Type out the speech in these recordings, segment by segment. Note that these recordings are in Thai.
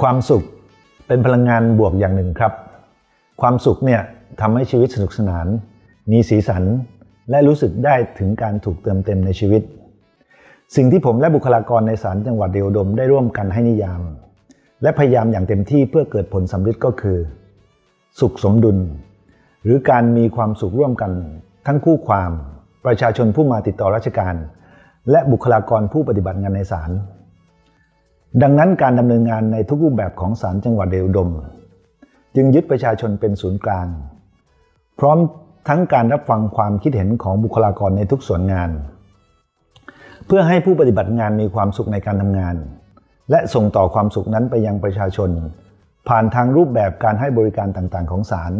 ความสุขเป็นพลังงานบวกอย่างหนึ่งครับ ความสุขเนี่ยทำให้ชีวิตสนุกสนาน มีสีสัน และรู้สึกได้ถึงการถูกเติมเต็มในชีวิต สิ่งที่ผมและบุคลากรในศาลจังหวัดเดียวดมได้ร่วมกันให้นิยาม และพยายามอย่างเต็มที่เพื่อเกิดผลสำเร็จก็คือ สุขสมดุล หรือการมีความสุขร่วมกัน ทั้งคู่ความ ประชาชนผู้มาติดต่อราชการ และบุคลากรผู้ปฏิบัติงานในศาล ดังนั้นการดำเนินงานในทุกรูปแบบของศาลจังหวัดเดวดม จึงยึดประชาชนเป็นศูนย์กลาง พร้อมทั้งการรับฟังความคิดเห็นของบุคลากรในทุกส่วนงาน เพื่อให้ผู้ปฏิบัติงานมีความสุขในการทำงาน และส่งต่อความสุขนั้นไปยังประชาชน ผ่านทางรูปแบบการให้บริการต่างๆ ของศาล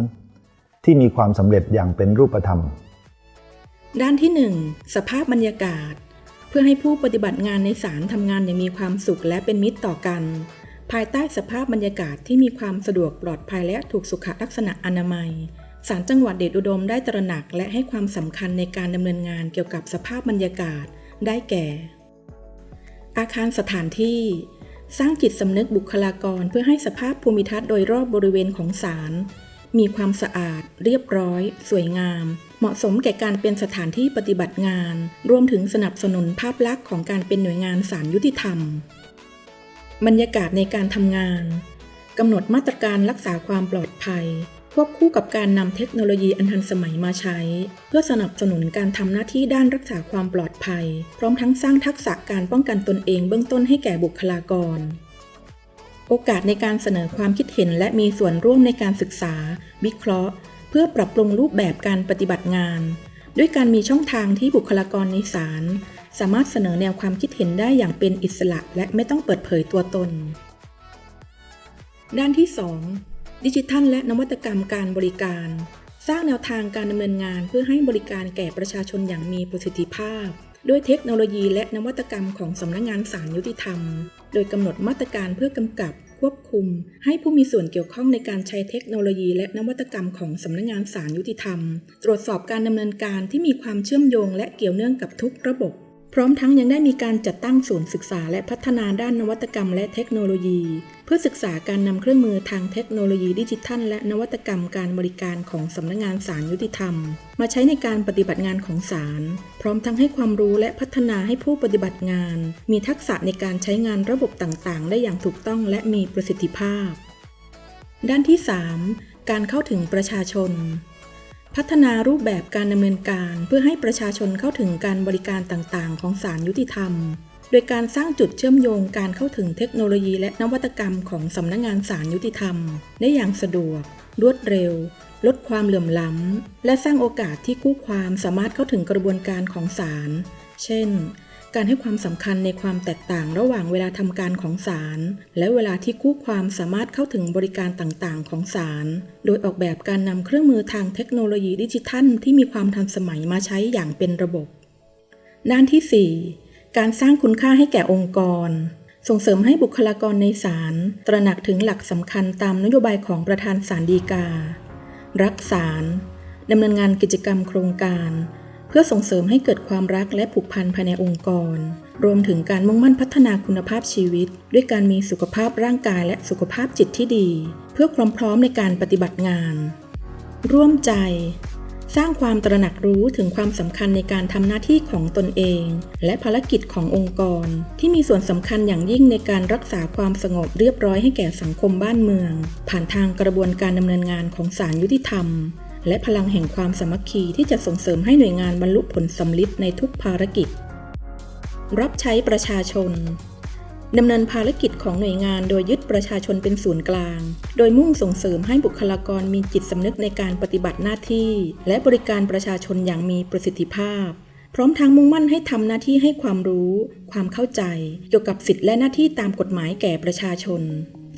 ที่มีความสำเร็จอย่างเป็นรูปธรรม ด้านที่ 1 สภาพบรรยากาศ เพื่อให้ผู้ปฏิบัติงานในศาลทำงานอย่างมีความสุขและเป็นมิตรต่อกัน ภายใต้สภาพบรรยากาศที่มีความสะดวกปลอดภัยและถูกสุขลักษณะอนามัยศาลจังหวัดเดชอุดมได้ตระหนักและให้ความสำคัญในการดำเนินงานเกี่ยวกับสภาพบรรยากาศ ได้แก่ อาคารสถานที่ สร้างจิตสำนึกบุคลากรเพื่อให้สภาพภูมิทัศน์โดยรอบบริเวณของศาลมีความสะอาด เรียบร้อย สวยงาม เหมาะสมแก่การเป็นสถานที่ปฏิบัติงาน รวมถึงสนับสนุนภาพลักษณ์ของการเป็นหน่วยงานศาลยุติธรรม บรรยากาศในการทำงานกำหนดมาตรการรักษาความปลอดภัย ควบคู่กับการนำเทคโนโลยีอันทันสมัยมาใช้ เพื่อสนับสนุนการทำหน้าที่ด้านรักษาความปลอดภัย พร้อมทั้งสร้างทักษะการป้องกันตนเองเบื้องต้นให้แก่บุคลากร โอกาสในการเสนอความคิดเห็นและมีส่วนร่วมในการศึกษา วิเคราะห์ เพื่อปรับปรุงรูปแบบการปฏิบัติงาน ด้วยการมีช่องทางที่บุคลากรในศาลสามารถเสนอแนวความคิดเห็นได้อย่างเป็นอิสระและไม่ต้องเปิดเผยตัวตน ด้านที่ 2 ดิจิทัล และนวัตกรรมการบริการ สร้างแนวทางการดำเนินงานเพื่อให้บริการแก่ประชาชนอย่างมีประสิทธิภาพ ด้วยเทคโนโลยีและนวัตกรรมของสำนักงงานศาลยุติธรรม โดยกำหนดมาตรการเพื่อกำกับ ควบคุม ให้ผู้มีส่วนเกี่ยวข้องในการใช้เทคโนโลยีและนวัตกรรมของสำนักงงานศาลยุติธรรม ตรวจสอบการดำเนินการที่มีความเชื่อมโยงและเกี่ยวเนื่องกับทุกระบบ พร้อมทั้งยังได้มีการจัดตั้งศูนย์ศึกษาและพัฒนาด้านนวัตกรรมและเทคโนโลยี เพื่อศึกษาการนำเครื่องมือทางเทคโนโลยีดิจิทัล และนวัตกรรมการบริการของสำนักงานศาลยุติธรรม มาใช้ในการปฏิบัติงานของศาลพร้อมทั้งให้ความรู้และพัฒนาให้ผู้ปฏิบัติงาน มีทักษะในการใช้งานระบบต่างๆ ได้อย่างถูกต้องและมีประสิทธิภาพ ด้านที่ 3 การเข้าถึงประชาชน พัฒนารูปแบบการดำเนินการเพื่อให้ประชาชนเข้าถึงการบริการต่างๆ ของศาลยุติธรรม โดยการสร้างจุดเชื่อมโยงการเข้าถึงเทคโนโลยีและนวัตกรรมของสำนักงานศาลยุติธรรม ได้อย่างสะดวก รวดเร็ว ลดความเหลื่อมล้ำ และสร้างโอกาสที่คู่ความสามารถเข้าถึงกระบวนการของศาล เช่น การให้ความสำคัญในความแตกต่างระหว่างเวลาทำการของศาลและเวลาที่คู่ความสามารถเข้าถึงบริการต่างๆ ของศาลโดยออกแบบการนำเครื่องมือทางเทคโนโลยีดิจิทัล ที่มีความทันสมัยมาใช้อย่างเป็นระบบ ด้านที่ 4 การสร้างคุณค่าให้แก่องค์กร ส่งเสริมให้บุคลากรในศาลตระหนักถึงหลักสำคัญตามนโยบายของประธานศาลฎีกา รักศาลดำเนินงานกิจกรรมโครงการ เพื่อส่งเสริมให้เกิดความรักและผูกพันภายในองค์กร รวมถึงการมุ่งมั่นพัฒนาคุณภาพชีวิต ด้วยการมีสุขภาพร่างกายและสุขภาพจิตที่ดี เพื่อความพร้อมในการปฏิบัติงาน ร่วมใจ สร้างความตระหนักรู้ถึงความสำคัญในการทำหน้าที่ของตนเอง และภารกิจขององค์กร ที่มีส่วนสำคัญอย่างยิ่งในการรักษาความสงบเรียบร้อยให้แก่สังคมบ้านเมือง ผ่านทางกระบวนการดำเนินงานของศาลยุติธรรม และพลังแห่งความสามัคคีที่จะส่งเสริมให้หน่วยงานบรรลุผลสำลิดในทุกภารกิจ รับใช้ประชาชนดำเนินภารกิจของหน่วยงานโดยยึดประชาชนเป็นศูนย์กลาง โดยมุ่งส่งเสริมให้บุคลากรมีจิตสำนึกในการปฏิบัติหน้าที่ และบริการประชาชนอย่างมีประสิทธิภาพ พร้อมทั้งมุ่งมั่นให้ทำหน้าที่ให้ความรู้ ความเข้าใจ เกี่ยวกับสิทธิและหน้าที่ตามกฎหมายแก่ประชาชน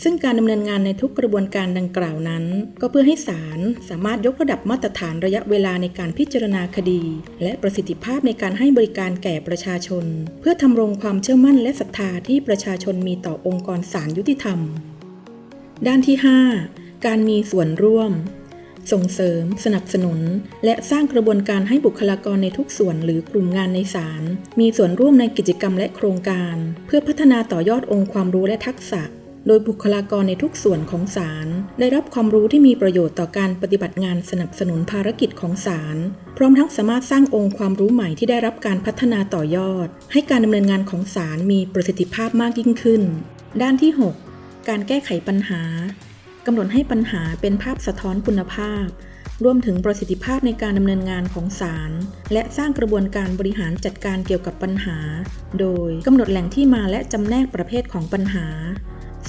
ซึ่งการดำเนินงานในทุกกระบวนการดังกล่าวนั้น ก็เพื่อให้ศาลสามารถยกระดับมาตรฐานระยะเวลาในการพิจารณาคดี และประสิทธิภาพในการให้บริการแก่ประชาชน เพื่อทำรงความเชื่อมั่นและศรัทธาที่ประชาชนมีต่อองค์กรศาลยุติธรรม ด้านที่ 5 การมีส่วนร่วม ส่งเสริม สนับสนุน และสร้างกระบวนการให้บุคลากรในทุกส่วนหรือกลุ่มงานในศาลมีส่วนร่วมในกิจกรรมและโครงการ เพื่อพัฒนาต่อยอดองค์ความรู้และทักษะ โดยบุคลากรในทุกส่วนของศาลได้รับความรู้ที่มีประโยชน์ต่อการปฏิบัติงานสนับสนุนภารกิจของศาลพร้อมทั้งสามารถสร้างองค์ความรู้ใหม่ที่ได้รับการพัฒนาต่อยอด ให้การดำเนินงานของศาลมีประสิทธิภาพมากยิ่งขึ้น ด้านที่ 6 การแก้ไขปัญหากำหนดให้ปัญหาเป็นภาพสะท้อนคุณภาพ รวมถึงประสิทธิภาพในการดำเนินงานของศาลและสร้างกระบวนการบริหารจัดการเกี่ยวกับปัญหา โดยกำหนดแหล่งที่มาและจำแนกประเภทของปัญหา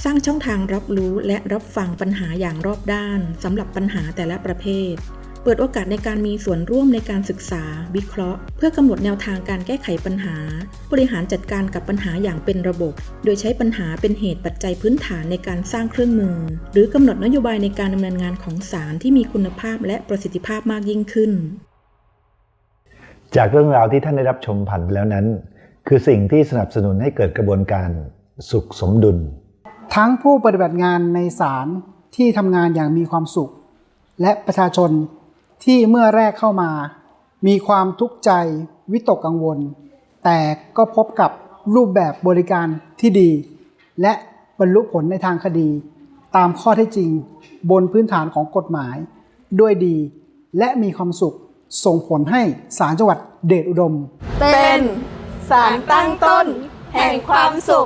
สร้างช่องทางรับรู้และรับฟังปัญหาอย่างรอบด้านสำหรับปัญหาแต่ละประเภท เปิดโอกาสในการมีส่วนร่วมในการศึกษา วิเคราะห์ เพื่อกำหนดแนวทางการแก้ไขปัญหา บริหารจัดการกับปัญหาอย่างเป็นระบบ โดยใช้ปัญหาเป็นเหตุปัจจัยพื้นฐานในการสร้างเครื่องมือ หรือกำหนดนโยบายในการดำเนินงานของศาลที่มีคุณภาพและประสิทธิภาพมากยิ่งขึ้น จากเรื่องราวที่ท่านได้รับชมผ่านไปแล้วนั้น คือสิ่งที่สนับสนุนให้เกิดกระบวนการสุขสมดุล ทั้งผู้ปฏิบัติงานในศาลที่ทำงานอย่างมีความสุข และประชาชนที่เมื่อแรกเข้ามา มีความทุกข์ใจวิตกกังวล แต่ก็พบกับรูปแบบบริการที่ดี และบรรลุผลในทางคดี ตามข้อเท็จจริงบนพื้นฐานของกฎหมาย ด้วยดีและมีความสุขส่งผลให้ศาลจังหวัดเดชอุดม เป็นสารตั้งต้น แห่งความสุข